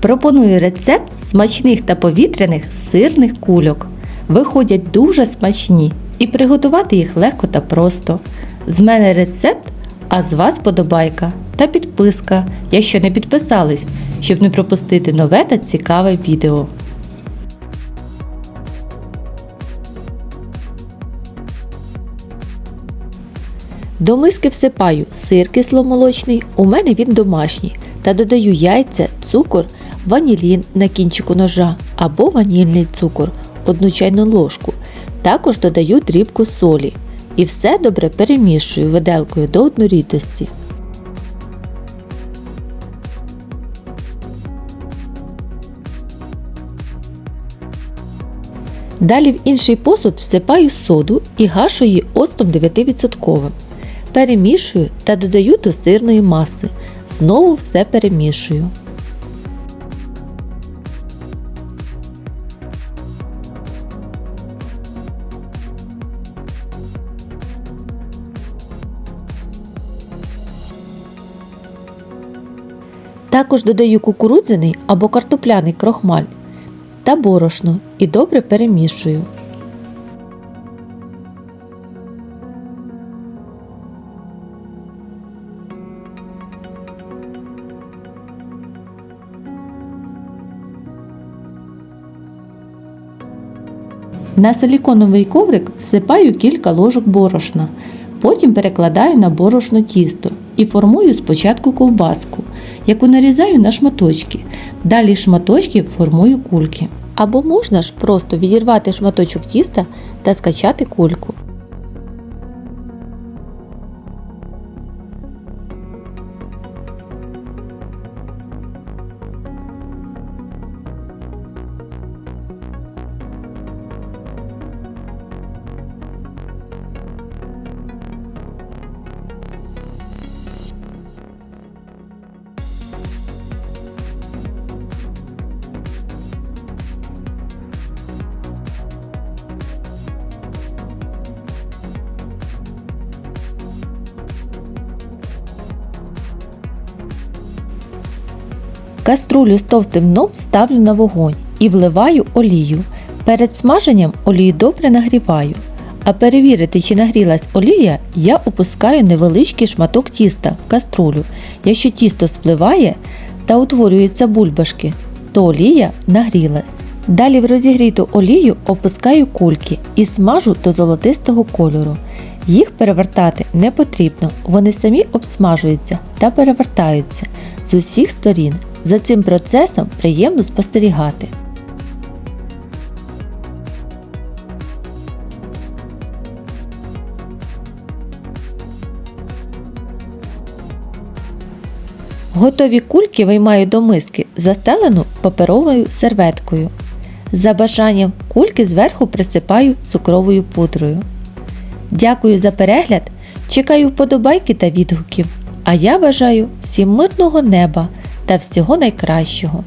Пропоную рецепт смачних та повітряних сирних кульок. Виходять дуже смачні і приготувати їх легко та просто. З мене рецепт, а з вас подобайка та підписка, якщо не підписались, щоб не пропустити нове та цікаве відео. До миски всипаю сир кисломолочний, у мене він домашній, та додаю яйця, цукор, ванілін на кінчику ножа або ванільний цукор, одну чайну ложку. Також додаю дрібку солі. І все добре перемішую виделкою до однорідності. Далі в інший посуд всипаю соду і гашу її оцтом 9%. Перемішую та додаю до сирної маси. Знову все перемішую. Також додаю кукурудзяний або картопляний крохмаль та борошно і добре перемішую. На силіконовий коврик всипаю кілька ложок борошна. Потім перекладаю на борошно тісто і формую спочатку ковбаску, яку нарізаю на шматочки. Далі шматочки формую кульки. Або можна ж просто відірвати шматочок тіста та скачати кульку. Каструлю з товстим дном ставлю на вогонь і вливаю олію. Перед смаженням олію добре нагріваю. А перевірити, чи нагрілась олія, я опускаю невеличкий шматок тіста в каструлю. Якщо тісто спливає та утворюються бульбашки, то олія нагрілась. Далі в розігріту олію опускаю кульки і смажу до золотистого кольору. Їх перевертати не потрібно, вони самі обсмажуються та перевертаються з усіх сторін. За цим процесом приємно спостерігати. Готові кульки виймаю до миски, застелену паперовою серветкою. За бажанням кульки зверху присипаю цукровою пудрою. Дякую за перегляд! Чекаю вподобайки та відгуків. А я бажаю всім мирного неба та всього найкращого.